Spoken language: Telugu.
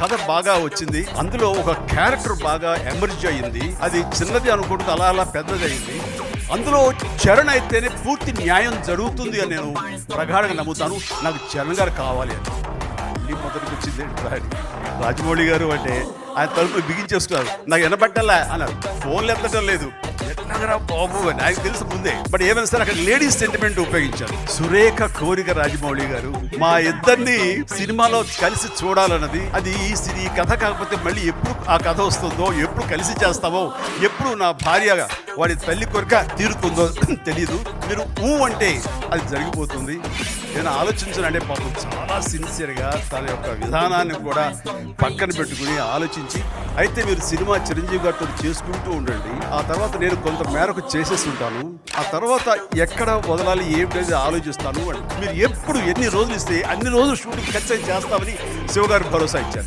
కథ బాగా వచ్చింది. అందులో ఒక క్యారెక్టర్ బాగా ఎమర్జ్ అయింది. అది చిన్నది అనుకుంటుంది అలా అలా పెద్దది అయింది. అందులో చరణ్ అయితేనే పూర్తి న్యాయం జరుగుతుంది అని నేను ప్రగాఢంగా నమ్ముతాను. నాకు చరణ్ గారు కావాలి అని. మళ్ళీ మొదటికి వచ్చింది రాజమౌళి గారు అంటే ఆయన తలుపులు బిగించేస్తున్నారు నాకు వినబట్టలే అన్నారు. ఫోన్లు ఎత్తడం లేదు. ఎట్లాగరా బాబు అని ఆయనకు తెలుసు ముందే. బట్ ఏమైనా సరే అక్కడ లేడీస్ సెంటిమెంట్ ఉపయోగించారు. సురేఖ కోరిక రాజమౌళి గారు మా ఇద్దరిని సినిమాలో కలిసి చూడాలన్నది. అది ఈ సి- ఈ కథ కాకపోతే మళ్ళీ ఎప్పుడు ఆ కథ వస్తుందో ఎప్పుడు కలిసి చేస్తామో ఎప్పుడు నా భార్యగా వాడి తల్లి కొరక తీరుతుందో తెలియదు మీరు ఊ అంటే అది జరిగిపోతుంది. నేను ఆలోచించానంటే పాపం చాలా సిన్సియర్గా తన యొక్క విధానాన్ని కూడా పక్కన పెట్టుకుని ఆలోచించి అయితే మీరు సినిమా చిరంజీవి గారితో చేసుకుంటూ ఉండండి. ఆ తర్వాత నేను కొంత మేరకు చేసేసి ఉంటాను. ఆ తర్వాత ఎక్కడ వదలాలి ఏమిటనేది ఆలోచిస్తాను అని. మీరు ఎప్పుడు ఎన్ని రోజులు ఇస్తే అన్ని రోజులు షూటింగ్ ఖచ్చితంగా చేస్తామని శివగారు భరోసా ఇచ్చారు.